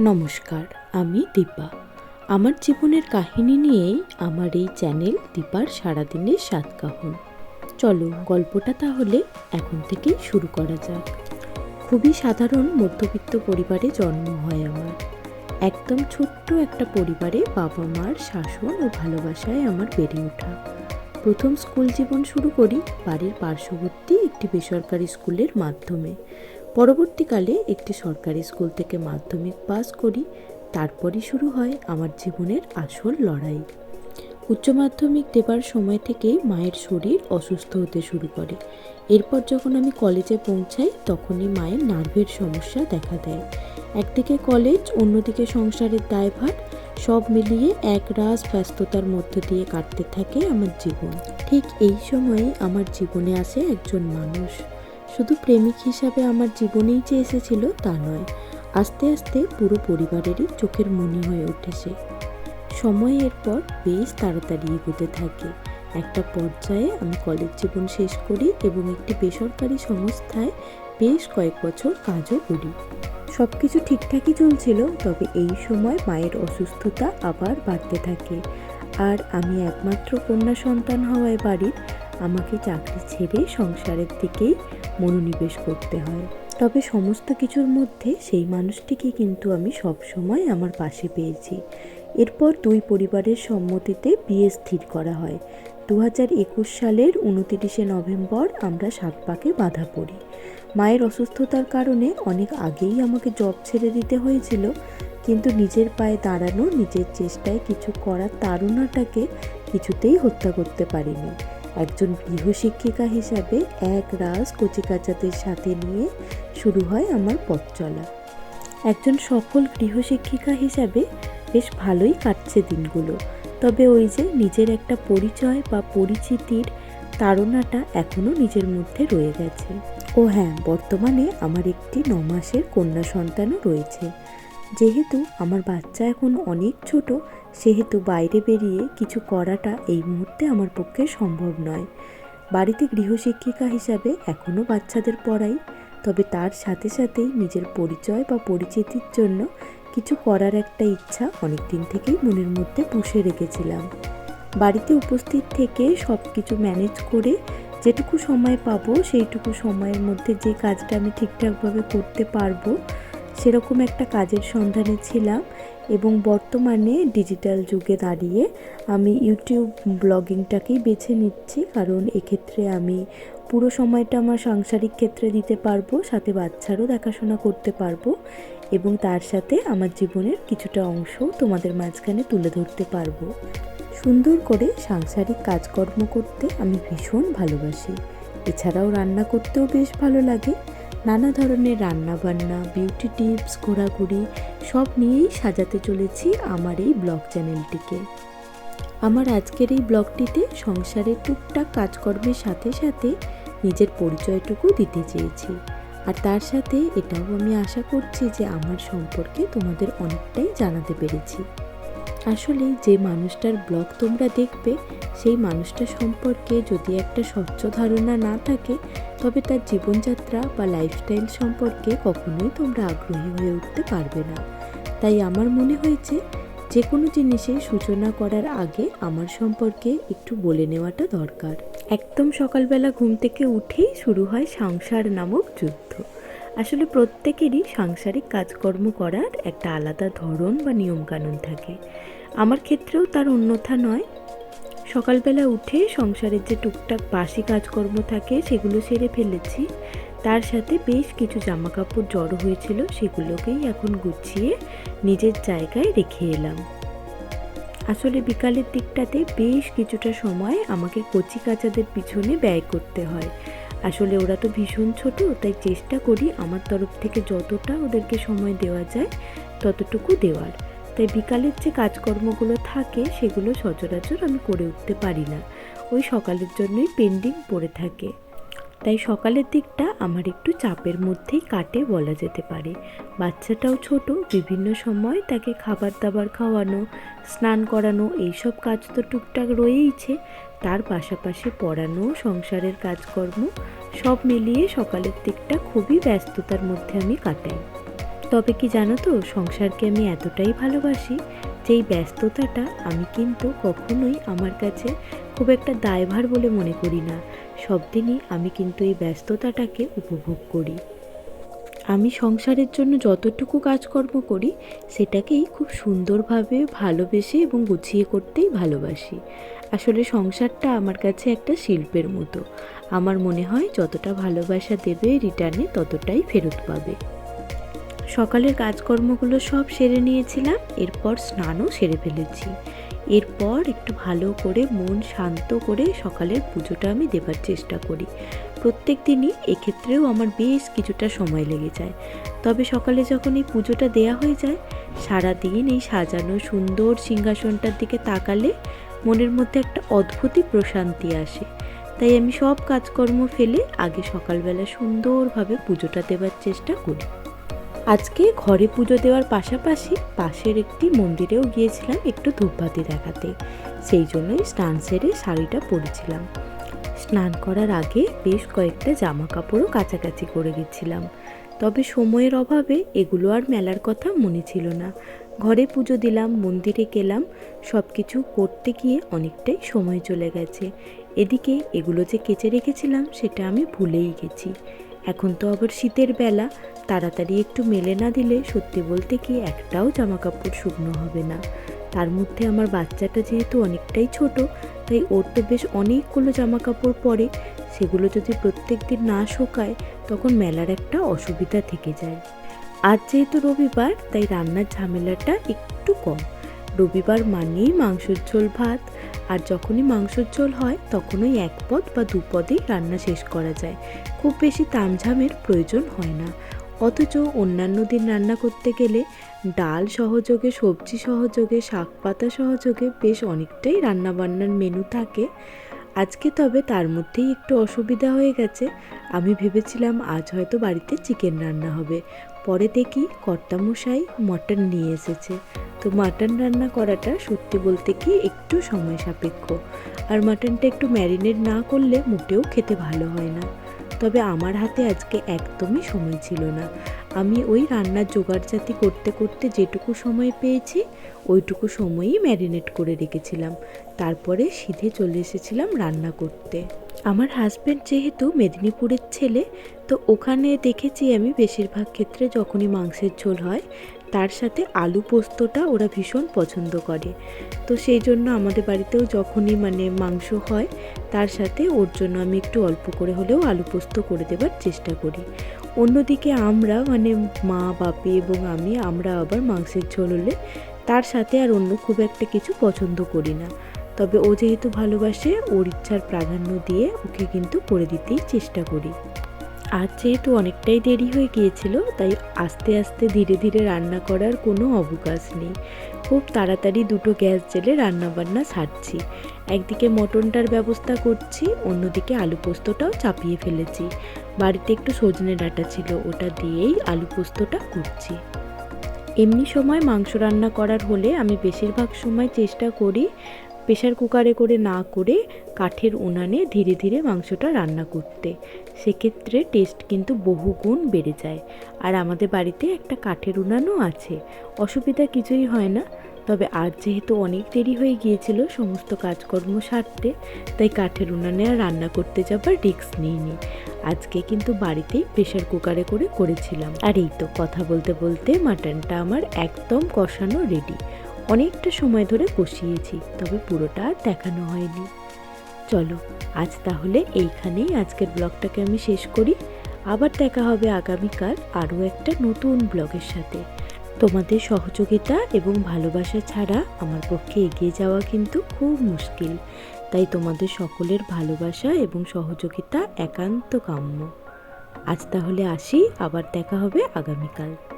নমস্কার, আমি দীপা। আমার জীবনের কাহিনী নিয়েই আমার এই চ্যানেল দীপার সারাদিনের সাতকাহন। চলো গল্পটা তাহলে এখন থেকেই শুরু করা যাক। খুবই সাধারণ মধ্যবিত্ত পরিবারে জন্ম হয় আমার। একদম ছোট্ট একটা পরিবারে বাবা মার শাসন ও ভালোবাসায় আমার বেড়ে ওঠা। প্রথম স্কুল জীবন শুরু করি বাড়ির পার্শ্ববর্তী একটি বেসরকারি স্কুলের মাধ্যমে। পরবর্তীকালে একটি সরকারি স্কুল থেকে মাধ্যমিক পাস করি, তারপরই শুরু হয় আমার জীবনের আসল লড়াই। উচ্চ মাধ্যমিক দেবার সময় থেকে মায়ের শরীর অসুস্থ হতে শুরু করে। এরপর যখন আমি কলেজে পৌঁছাই, তখনই মায়ের নার্ভের সমস্যা দেখা দেয়। একদিকে কলেজ, অন্যদিকে সংসারের দায়ভার, সব মিলিয়ে এক রাস ব্যস্ততার মধ্য দিয়ে কাটতে থাকে আমার জীবন। ঠিক এই সময়ে আমার জীবনে আসে একজন মানুষ। শুধু প্রেমিক হিসাবে আমার জীবনেই যে এসেছিল তা নয়, আস্তে আস্তে পুরো পরিবারেরই চোখের মনি হয়ে উঠেছে। সময় এরপর বেশ তাড়াতাড়ি এগোতে থাকে। একটা পর্যায়ে আমি কলেজ জীবন শেষ করি এবং একটি বেসরকারি সংস্থায় বেশ কয়েক বছর কাজও করি। সব কিছু ঠিকঠাকই চলছিল, তবে এই সময় মায়ের অসুস্থতা আবার বাড়তে থাকে। আর আমি একমাত্র কন্যা সন্তান হওয়ায় বাড়ির আমাকে চাকরি ছেড়ে সংসারের দিকেই মনোনিবেশ করতে হয়। তবে সমস্ত কিছুর মধ্যে সেই মানুষটিকে কিন্তু আমি সব সময় আমার পাশে পেয়েছি। এরপর দুই পরিবারের সম্মতিতে বিয়ে স্থির করা হয়। দু হাজার একুশ সালের উনতিরিশে নভেম্বর আমরা সাত পাকে বাধা পড়ি। মায়ের অসুস্থতার কারণে অনেক আগেই আমাকে জব ছেড়ে দিতে হয়েছিল। কিন্তু নিজের পায়ে দাঁড়ানো, নিজের চেষ্টায় কিছু করার তাড়নাটাকে কিছুতেই হত্যা করতে পারিনি। একজন গৃহশিক্ষিকা হিসাবে এক রাস কচিকাচাদের সাথে নিয়ে শুরু হয় আমার পথ চলা। একজন সফল গৃহশিক্ষিকা হিসাবে বেশ ভালোই কাটছে দিনগুলো। তবে ওই যে নিজের একটা পরিচয় বা পরিচিতির তাড়নাটা এখনও নিজের মধ্যে রয়ে গেছে। ও হ্যাঁ বর্তমানে আমার একটি ন মাসের কন্যা সন্তানও রয়েছে। যেহেতু আমার বাচ্চা এখন অনেক ছোট সেহেতু বাইরে বেরিয়ে কিছু করাটা এই মুহূর্তে আমার পক্ষে সম্ভব নয়। বাড়িতে গৃহশিক্ষিকা হিসাবে এখনও বাচ্চাদের পড়াই, তবে তার সাথে সাথেই নিজের পরিচয় বা পরিচিতির জন্য কিছু করার একটা ইচ্ছা অনেক দিন থেকেই মনের মধ্যে পুষে রেখেছিলাম। বাড়িতে উপস্থিত থেকে সব কিছু ম্যানেজ করে যেটুকু সময় পাবো, সেইটুকু সময়ের মধ্যে যে কাজটা আমি ঠিকঠাকভাবে করতে পারব, সেরকম একটা কাজের সন্ধানে ছিলাম। এবং বর্তমানে ডিজিটাল যুগে দাঁড়িয়ে আমি ইউটিউব ব্লগিংটাকেই বেছে নিচ্ছি, কারণ এক্ষেত্রে আমি পুরো সময়টা আমার সাংসারিক ক্ষেত্রে দিতে পারব, সাথে বাচ্চারও দেখাশোনা করতে পারব এবং তার সাথে আমার জীবনের কিছুটা অংশও তোমাদের মাঝখানে তুলে ধরতে পারব। সুন্দর করে সাংসারিক কাজকর্ম করতে আমি ভীষণ ভালোবাসি। এছাড়াও রান্না করতেও বেশ ভালো লাগে। নানা ধরনের রান্না বান্না বিউটি টিপস ঘোরাঘুরি, সব নিয়েই সাজাতে চলেছি আমার এই ব্লগ চ্যানেলটিকে। আমার আজকের এই ব্লগটিতে সংসারের টুকটাক কাজকর্মের সাথে সাথে নিজের পরিচয়টুকু দিতে চেয়েছি। আর তার সাথে এটাও আমি আশা করছি যে আমার সম্পর্কে তোমাদের অনেকটাই জানাতে পেরেছি। আসলে যে মানুষটার ব্লগ তোমরা দেখবে, সেই মানুষটা সম্পর্কে যদি একটা স্বচ্ছ ধারণা না থাকে, তবে তার জীবনযাত্রা বা লাইফস্টাইল সম্পর্কে কখনোই তোমরা আগ্রহী হয়ে উঠতে পারবে না। তাই আমার মনে হয়েছে যে কোনো জিনিসের সূচনা করার আগে আমার সম্পর্কে একটু বলে নেওয়াটা দরকার। একদম সকালবেলা ঘুম থেকে উঠেই শুরু হয় সংসার নামক যুদ্ধ। আসলে প্রত্যেকেরই সাংসারিক কাজকর্ম করার একটা আলাদা ধরন বা নিয়মকানুন থাকে। আমার ক্ষেত্রেও তার অন্যথা নয়। সকালবেলা উঠে সংসারের যে টুকটাক বাসি কাজকর্ম থাকে, সেগুলো সেরে ফেলেছি। তার সাথে বেশ কিছু জামা কাপড় জড়ো হয়েছিল, সেগুলোকেই এখন গুছিয়ে নিজের জায়গায় রেখে এলাম। আসলে বিকালের দিকটাতে বেশ কিছুটা সময় আমাকে কচি কাচাদের পিছনে ব্যয় করতে হয়। আসলে ওরা তো ভীষণ ছোট, তাই চেষ্টা করি আমার তরফ থেকে যতটা ওদেরকে সময় দেওয়া যায়, ততটুকু দেওয়ার। তাই বিকালের যে কাজকর্মগুলো থাকে, সেগুলো সচরাচর আমি করে উঠতে পারি না। ওই সকালের জন্যই পেন্ডিং পড়ে থাকে। তাই সকালের দিকটা আমার একটু চাপের মধ্যেই কাটে বলা যেতে পারে। বাচ্চাটাও ছোট, বিভিন্ন সময় তাকে খাবার দাবার খাওয়ানো, স্নান করানো, এইসব কাজ তো টুকটাক রয়েইছে। তার পাশাপাশি পড়ানো, সংসারের কাজকর্ম, সব মিলিয়ে সকালের দিকটা খুবই ব্যস্ততার মধ্যে আমি কাটাই। তবে কি জানো তো, সংসারকে আমি এতটাই ভালোবাসি যে এই ব্যস্ততাটা আমি কিন্তু কখনোই আমার কাছে খুব একটা দায়ভার বলে মনে করি না। সব দিনই আমি কিন্তু এই ব্যস্ততাটাকে উপভোগ করি। আমি সংসারের জন্য যতটুকু কাজকর্ম করি, সেটাকেই খুব সুন্দরভাবে ভালোবেসে এবং গুছিয়ে করতেই ভালোবাসি। আসলে সংসারটা আমার কাছে একটা শিল্পের মতো। আমার মনে হয় যতটা ভালোবাসা দেবে রিটার্নে ততটাই ফেরত পাবে। সকালের কাজকর্মগুলো সব সেরে নিয়েছিলাম, এরপর স্নানও সেরে ফেলেছি। এরপর একটু ভালো করে মন শান্ত করে সকালের পুজোটা আমি দেবার চেষ্টা করি। প্রত্যেক দিনই এক্ষেত্রেও আমার বেশ কিছুটা সময় লেগে যায়। তবে সকালে যখন এই পুজোটা দেয়া হয়ে যায় সারা দিন এই সাজানো সুন্দর সিংহাসনটার দিকে তাকালে মনের মধ্যে একটা অদ্ভুতই প্রশান্তি আসে। তাই আমি সব কাজকর্ম ফেলে আগে সকালবেলা সুন্দরভাবে পুজোটা দেবার চেষ্টা করি। আজকে ঘরে পুজো দেওয়ার পাশাপাশি পাশের একটি মন্দিরেও গিয়েছিলাম একটু ধূপবাতি দেখাতে। সেই জন্যই স্নান সেরে শাড়িটা পরেছিলাম। স্নান করার আগে বেশ কয়েকটা জামা কাপড়ও কাছাকাছি করে গেছিলাম। তবে সময়ের অভাবে এগুলো আর মেলার কথা মনে ছিল না। ঘরে পুজো দিলাম, মন্দিরে গেলাম সব কিছু করতে গিয়ে অনেকটাই সময় চলে গেছে। এদিকে এগুলো যে কেচে রেখেছিলাম সেটা আমি ভুলেই গেছি। এখন তো আবার শীতের বেলা। তাড়াতাড়ি একটু মেলে না দিলে সত্যি বলতে কি একটাও জামা কাপড় শুকনো হবে না। তার মধ্যে আমার বাচ্চাটা যেহেতু অনেকটাই ছোট, তাই ওর তো বেশ অনেকগুলো জামা কাপড় পরে। সেগুলো যদি প্রত্যেক দিন না শোকায়, তখন মেলার একটা অসুবিধা থেকে যায়। আজ যেহেতু রবিবার, তাই রান্নার ঝামেলাটা একটু কম। রবিবার মানেই মাংসের ঝোল ভাত। আর যখনই মাংসের ঝোল হয়, তখনই এক পদ বা দু পদেই রান্না শেষ করা যায়। খুব বেশি তামঝামের প্রয়োজন হয় না। অথচ অন্যান্য দিন রান্না করতে গেলে ডাল সহযোগে, সবজি সহযোগে, শাক পাতা সহযোগে বেশ অনেকটাই রান্নাবান্নার মেনু থাকে। আজকে তবে তার মধ্যেই একটু অসুবিধা হয়ে গেছে। আমি ভেবেছিলাম আজ হয়তো বাড়িতে চিকেন রান্না হবে। পরে দেখি কর্তামশাই মটন নিয়ে এসেছে। তো মাটন রান্না করাটা সত্যি বলতে কি একটু সময় সাপেক্ষ। আর মাটনটা একটু ম্যারিনেট না করলে মোটেও খেতে ভালো হয় না। তবে আমার হাতে আজকে একদমই সময় ছিল না। আমি ওই রান্নার জোগাড় জাতি করতে করতে যেটুকু সময় পেয়েছি, ওইটুকু সময়ই ম্যারিনেট করে রেখেছিলাম। তারপরে সিধে চলে এসেছিলাম রান্না করতে। আমার হাজব্যান্ড যেহেতু মেদিনীপুরের ছেলে, তো ওখানে দেখেছি আমি বেশিরভাগ ক্ষেত্রে যখনই মাংসের ঝোল হয়, তার সাথে আলু পোস্তটা ওরা ভীষণ পছন্দ করে। তো সেই জন্য আমাদের বাড়িতেও যখনই মানে মাংস হয়, তার সাথে ওর জন্য আমি একটু অল্প করে হলেও আলু পোস্ত করে দেবার চেষ্টা করি। অন্যদিকে আমরা মানে মা, বাপি এবং আমি, আমরা আবার মাংসের ঝোল হলে তার সাথে আর অন্য খুব একটা কিছু পছন্দ করি না। তবে ও যেহেতু ভালোবাসে, ওর ইচ্ছার প্রাধান্য দিয়ে ওকে কিন্তু করে দিতেই চেষ্টা করি। আজ যেহেতু অনেকটাই দেরি হয়ে গিয়েছিল, তাই আস্তে আস্তে ধীরে ধীরে রান্না করার কোনো অবকাশ নেই। খুব তাড়াতাড়ি দুটো গ্যাস জেলে রান্নাবান্না সারছি। একদিকে মটনটার ব্যবস্থা করছি, অন্যদিকে আলু পোস্তটাও চাপিয়ে ফেলেছি। বাড়িতে একটু সজনে ডাঁটা ছিল, ওটা দিয়েই আলু পোস্তটা করছি। এমনি সময় মাংস রান্না করার হলে আমি বেশিরভাগ সময় চেষ্টা করি প্রেশার কুকারে করে না করে কাঠের উনানে ধীরে ধীরে মাংসটা রান্না করতে। সেক্ষেত্রে টেস্ট কিন্তু বহুগুণ বেড়ে যায়। আর আমাদের বাড়িতে একটা কাঠের উনানও আছে। অসুবিধা কিছুই হয় না। তবে আজ যেহেতু অনেক দেরি হয়ে গিয়েছিল সমস্ত কাজকর্ম সারতে, তাই কাঠের উনানে আর রান্না করতে যাবার রিস্ক নিইনি। আজকে কিন্তু বাড়িতেই প্রেশার কুকারে করে করেছিলাম। আর এই তো কথা বলতে বলতে মাটনটা আমার একদম কষানো রেডি অনেকটা সময় ধরে কষিয়েছি তবে পুরোটা আর দেখানো হয়নি। চলো, আজ তাহলে এইখানেই আজকের ব্লগটাকে আমি শেষ করি। আবার দেখা হবে আগামীকাল আরও একটা নতুন ব্লগের সাথে। তোমাদের সহযোগিতা এবং ভালোবাসা ছাড়া আমার পক্ষে এগিয়ে যাওয়া কিন্তু খুব মুশকিল। তাই তোমাদের সকলের ভালোবাসা এবং সহযোগিতা একান্ত কাম্য। আজ তাহলে আসি, আবার দেখা হবে আগামীকাল।